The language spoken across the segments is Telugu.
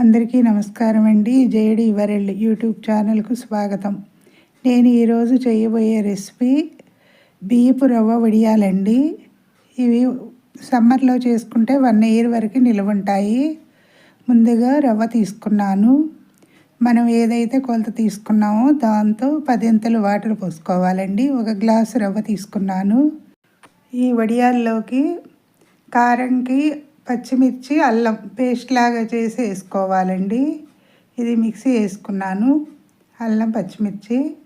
అందరికీ నమస్కారం అండి. జేడి వరల్డ్ యూట్యూబ్ ఛానల్కు స్వాగతం. నేను ఈరోజు చేయబోయే రెసిపీ బియ్యపు రవ్వ వడియాలండి. ఇవి సమ్మర్లో చేసుకుంటే వన్ ఇయర్ వరకు నిల్వ ఉంటాయి ముందుగా రవ్వ తీసుకున్నాను. మనం ఏదైతే కొలత తీసుకున్నామో దాంతో పదింతలు వాటర్ పోసుకోవాలండి. ఒక గ్లాసు రవ్వ తీసుకున్నాను. ఈ వడియాల్లోకి కారంకి పచ్చిమిర్చి అల్లం పేస్ట్ లాగా చేసి వేసుకోవాలండి. ఇది మిక్సీ వేసుకున్నాను. అల్లం పచ్చిమిర్చి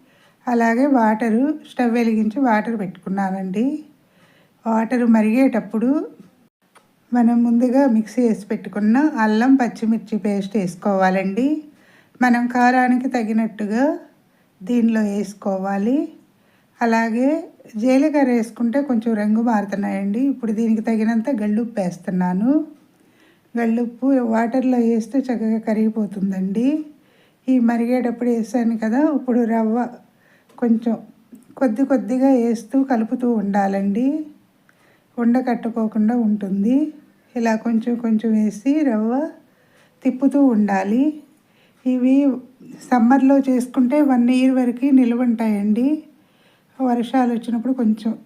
అలాగే వాటరు స్టవ్ వెలిగించి వాటర్ పెట్టుకున్నానండి. వాటర్ మరిగేటప్పుడు మనం ముందుగా మిక్సీ వేసి పెట్టుకున్న అల్లం పచ్చిమిర్చి పేస్ట్ వేసుకోవాలండి. మనం కారానికి తగినట్టుగా దీనిలో వేసుకోవాలి. అలాగే జీలకర్ర వేసుకుంటే కొంచెం రంగు మారుతున్నాయండి. ఇప్పుడు దీనికి తగినంత గళ్ళుప్పు వేస్తున్నాను. గళ్ళుప్పు వాటర్లో వేస్తే చక్కగా కరిగిపోతుందండి. ఈ మరిగేటప్పుడు వేసాను కదా ఇప్పుడు రవ్వ కొంచెం కొద్ది కొద్దిగా వేస్తూ కలుపుతూ ఉండాలండి. ఉండ కట్టుకోకుండా ఉంటుంది. ఇలా కొంచెం కొంచెం వేసి రవ్వ తిప్పుతూ ఉండాలి. ఇవి సమ్మర్లో చేసుకుంటే వన్ ఇయర్ వరకు నిలువ ఉంటాయండి. వర్షాలు వచ్చినప్పుడు కొంచెం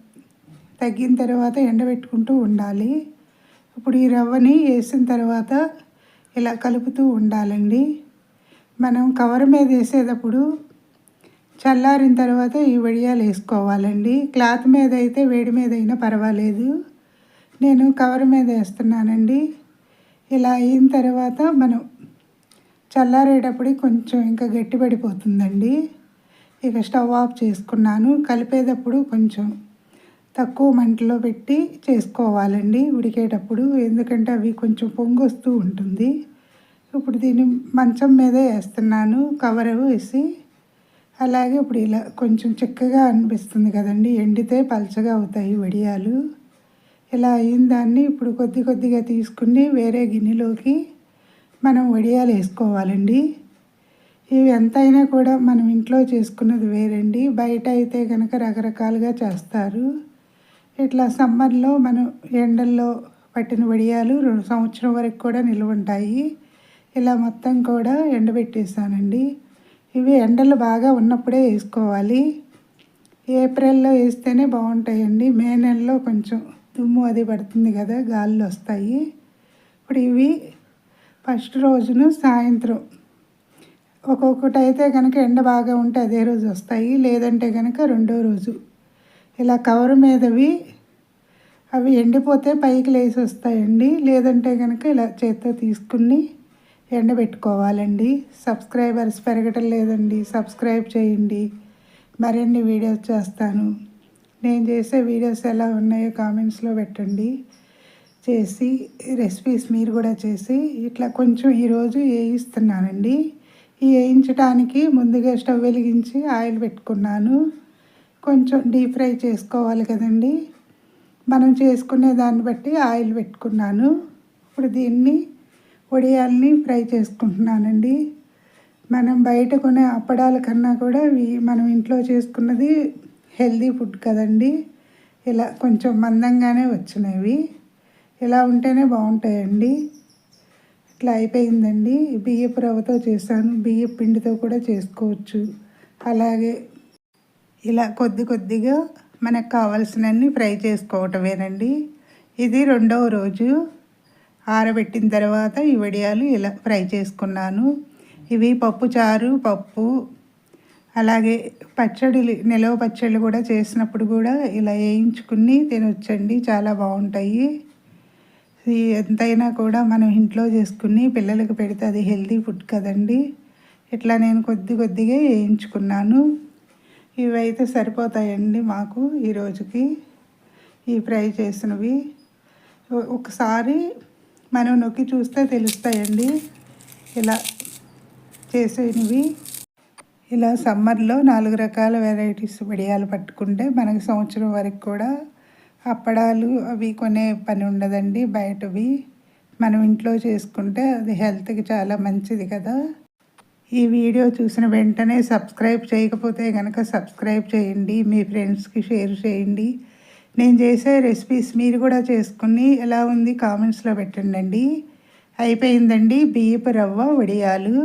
తగ్గిన తర్వాత ఎండబెట్టుకుంటూ ఉండాలి. ఇప్పుడు ఈ రవ్వని వేసిన తర్వాత ఇలా కలుపుతూ ఉండాలండి. మనం కవర్ మీద వేసేటప్పుడు చల్లారిన తర్వాత ఈ వడియాలు వేసుకోవాలండి. క్లాత్ మీద అయితే వేడి మీద అయినా పర్వాలేదు. నేను కవర్ మీద వేస్తున్నానండి. ఇలా అయిన తర్వాత మనం చల్లారేటప్పుడు కొంచెం ఇంకా గట్టిపడిపోతుందండి. ఇక స్టవ్ ఆఫ్ చేసుకున్నాను. కలిపేటప్పుడు కొంచెం తక్కువ మంటలో పెట్టి చేసుకోవాలండి ఉడికేటప్పుడు. ఎందుకంటే అవి కొంచెం పొంగొస్తూ ఉంటుంది. ఇప్పుడు దీన్ని మంచం మీదే వేస్తున్నాను కవర్ వేసి. అలాగే ఇప్పుడు ఇలా కొంచెం చిక్కగా అనిపిస్తుంది కదండి ఎండితే పలచగా అవుతాయి వడియాలు. ఇలా అయిన దాన్ని ఇప్పుడు కొద్ది కొద్దిగా తీసుకుని వేరే గిన్నెలోకి మనం వడియాలు వేసుకోవాలండి. ఇవి ఎంతైనా కూడా మనం ఇంట్లో చేసుకున్నది వేరండి. బయట అయితే కనుక రకరకాలుగా చేస్తారు. ఇట్లా సమ్మర్లో మనం ఎండల్లో పట్టిన వడియాలు రెండు సంవత్సరం వరకు కూడా నిల్వ ఉంటాయి. ఇలా మొత్తం కూడా ఎండబెట్టేసానండి. ఇవి ఎండలు బాగా ఉన్నప్పుడే వేసుకోవాలి. ఏప్రిల్లో వేస్తేనే బాగుంటాయండి. మే నెలలో కొంచెం దుమ్ము అది పడుతుంది కదా గాలులు వస్తాయి. ఇప్పుడు ఇవి ఫస్ట్ రోజును సాయంత్రం ఒక్కొక్కటి అయితే కనుక ఎండ బాగా ఉంటే అదే రోజు వస్తాయి. లేదంటే కనుక రెండో రోజు. ఇలా కవర్ మీదవి అవి ఎండిపోతే పైకి లేసి వస్తాయండి. లేదంటే కనుక ఇలా చేత్తో తీసుకుని ఎండబెట్టుకోవాలండి సబ్స్క్రైబర్స్ పెరగటం లేదండి. సబ్స్క్రైబ్ చేయండి. మరిన్ని వీడియోస్ చేస్తాను. నేను చేసే వీడియోస్ ఎలా ఉన్నాయో కామెంట్స్లో పెట్టండి. చేసి రెసిపీస్ మీరు కూడా చేసి ఇట్లా కొంచెం ఈరోజు వేయిస్తున్నానండి వేయించడానికి ముందుగా స్టవ్ వెలిగించి ఆయిల్ పెట్టుకున్నాను. కొంచెం డీప్ ఫ్రై చేసుకోవాలి కదండి. మనం చేసుకునే దాన్ని బట్టి ఆయిల్ పెట్టుకున్నాను. ఇప్పుడు దీన్ని వడియాల్ని ఫ్రై చేసుకుంటున్నానండి. మనం బయట కొనే అప్పడాల కన్నా కూడా మనం ఇంట్లో చేసుకున్నది హెల్దీ ఫుడ్ కదండి. ఇలా కొంచెం మందంగానే వచ్చినవి. ఇలా ఉంటేనే బాగుంటాయండి. ఇట్లా అయిపోయిందండి. బియ్యపు రవ్వతో చేశాను. బియ్యపు పిండితో కూడా చేసుకోవచ్చు. అలాగే ఇలా కొద్ది కొద్దిగా మనకు కావాల్సినన్ని ఫ్రై చేసుకోవటమేనండి. ఇది రెండవ రోజు. ఆరబెట్టిన తర్వాత ఈ వడియాలు ఇలా ఫ్రై చేసుకున్నాను. ఇవి పప్పు చారు పప్పు అలాగే పచ్చడిలు నిలవ పచ్చళ్ళు కూడా చేసినప్పుడు కూడా ఇలా వేయించుకుని తినొచ్చండి. చాలా బాగుంటాయి. ఎంతైనా కూడా మనం ఇంట్లో చేసుకుని పిల్లలకు పెడితే అది హెల్తీ ఫుడ్ కదండి. ఇట్లా నేను కొద్ది కొద్దిగా వేయించుకున్నాను. ఇవైతే సరిపోతాయండి మాకు ఈ రోజుకి. ఈ ఫ్రై చేసినవి. ఒకసారి మనం నొక్కి చూస్తే తెలుస్తాయండి. ఇలా చేసేవి ఇలా సమ్మర్లో నాలుగు రకాల వెరైటీస్ మిడియాలు పట్టుకుంటే మనకి సంవత్సరం వరకు కూడా అప్పడాలు అవి కొనే పని ఉండదండి బయటవి. మనం ఇంట్లో చేసుకుంటే అది హెల్త్కి చాలా మంచిది కదా. ఈ వీడియో చూసిన వెంటనే సబ్స్క్రైబ్ చేయకపోతే కనుక సబ్స్క్రైబ్ చేయండి మీ ఫ్రెండ్స్కి షేర్ చేయండి. నేను చేసే రెసిపీస్ మీరు కూడా చేసుకుని ఎలా ఉంది కామెంట్స్లో పెట్టండి అయిపోయిందండి బియ్యపు రవ్వ వడియాలు.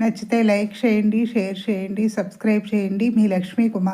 నచ్చితే లైక్ చేయండి షేర్ చేయండి సబ్స్క్రైబ్ చేయండి. మీ లక్ష్మీ కుమార్